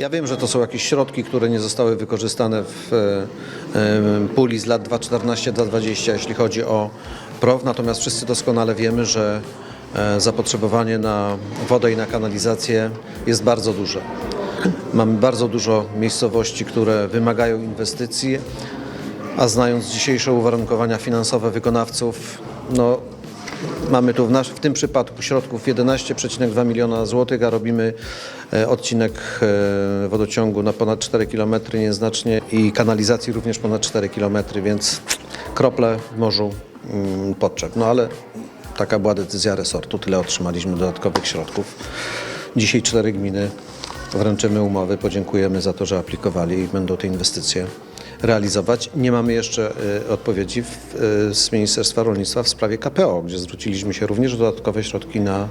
Ja wiem, że to są jakieś środki, które nie zostały wykorzystane w e, e, puli z lat 2014-2020, jeśli chodzi o PROW, natomiast wszyscy doskonale wiemy, że e, zapotrzebowanie na wodę i na kanalizację jest bardzo duże. Mamy bardzo dużo miejscowości, które wymagają inwestycji, a znając dzisiejsze uwarunkowania finansowe wykonawców, no, mamy tu w, nasz, w tym przypadku środków 11,2 miliona złotych, a robimy e, odcinek e, wodociągu na ponad 4 km nieznacznie i kanalizacji również ponad 4 km, więc krople w morzu mm, potrzeb. No ale taka była decyzja resortu, tyle otrzymaliśmy dodatkowych środków. Dzisiaj cztery gminy wręczymy umowy, podziękujemy za to, że aplikowali i będą te inwestycje realizować. Nie mamy jeszcze y, odpowiedzi w, y, z Ministerstwa Rolnictwa w sprawie KPO, gdzie zwróciliśmy się również o dodatkowe środki na,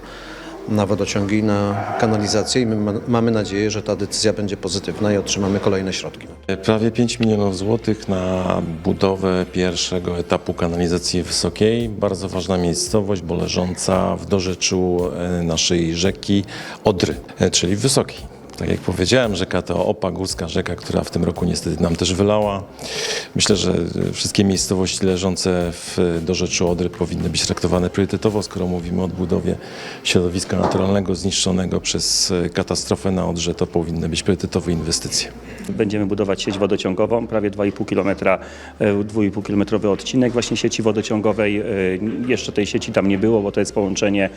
na wodociągi na kanalizację i my ma, mamy nadzieję, że ta decyzja będzie pozytywna i otrzymamy kolejne środki. Prawie 5 milionów złotych na budowę pierwszego etapu kanalizacji wysokiej. Bardzo ważna miejscowość, bo leżąca w dorzeczu e, naszej rzeki Odry, e, czyli wysokiej. Tak jak powiedziałem, rzeka to opa, górska rzeka, która w tym roku niestety nam też wylała. Myślę, że e, wszystkie miejscowości leżące w dorzeczu Odry powinny być traktowane priorytetowo, skoro mówimy o odbudowie środowiska naturalnego zniszczonego przez e, katastrofę na Odrze, to powinny być priorytetowe inwestycje. Będziemy budować sieć wodociągową, prawie 2,5 km, 2,5 kilometrowy odcinek właśnie sieci wodociągowej. E, Jeszcze tej sieci tam nie było, bo to jest połączenie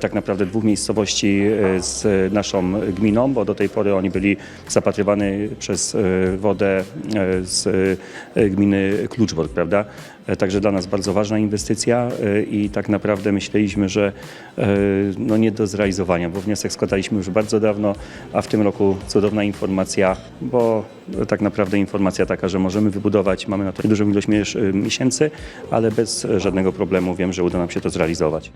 tak naprawdę dwóch miejscowości z naszą gminą, bo do tej pory oni byli zapatrywani przez e, wodę e, z e, gminy Kluczbork, prawda? Także dla nas bardzo ważna inwestycja i tak naprawdę myśleliśmy, że no nie do zrealizowania, bo wniosek składaliśmy już bardzo dawno, a w tym roku cudowna informacja, bo tak naprawdę informacja taka, że możemy wybudować, mamy na to dużą ilość miesięcy, ale bez żadnego problemu wiem, że uda nam się to zrealizować.